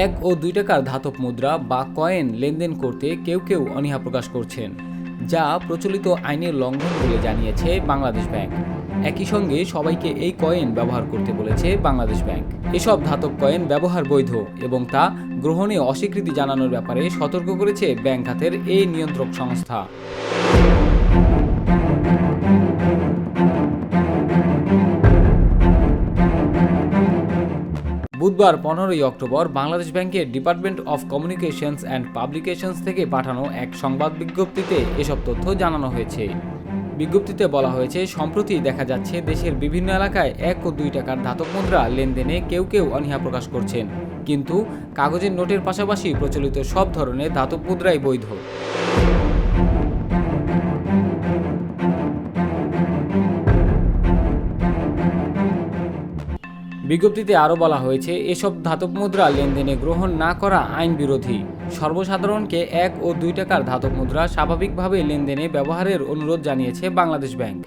এক ও দুই টাকার ধাতব মুদ্রা বা কয়েন লেনদেন করতে কেউ কেউ অনীহা প্রকাশ করছেন, যা প্রচলিত আইনের লঙ্ঘন বলে জানিয়েছে বাংলাদেশ ব্যাংক। একই সঙ্গে সবাইকে এই কয়েন ব্যবহার করতে বলেছে বাংলাদেশ ব্যাংক। এসব ধাতব কয়েন ব্যবহার বৈধ এবং তা গ্রহণে অস্বীকৃতি জানানোর ব্যাপারে সতর্ক করেছে ব্যাংক খাতের এই নিয়ন্ত্রক সংস্থা। বুধবার পনেরোই অক্টোবর বাংলাদেশ ব্যাংকের department of communications and publications থেকে পাঠানো এক সংবাদ বিজ্ঞপ্তিতে এসব তথ্য জানানো হয়েছে। বিজ্ঞপ্তিতে বলা হয়েছে, সম্প্রতি দেখা যাচ্ছে দেশের বিভিন্ন এলাকায় এক ও দুই টাকার ধাতব মুদ্রা লেনদেনে কেউ কেউ অনীহা প্রকাশ করছেন। কিন্তু কাগজের নোটের পাশাপাশি প্রচলিত সব ধরনের ধাতব মুদ্রাই বৈধ। বিজ্ঞপ্তিতে আরও বলা হয়েছে, এসব ধাতব মুদ্রা লেনদেনে গ্রহণ না করা আইন বিরোধী। সর্বসাধারণকে এক ও দুই টাকার ধাতব মুদ্রা স্বাভাবিকভাবে লেনদেনে ব্যবহারের অনুরোধ জানিয়েছে বাংলাদেশ ব্যাংক।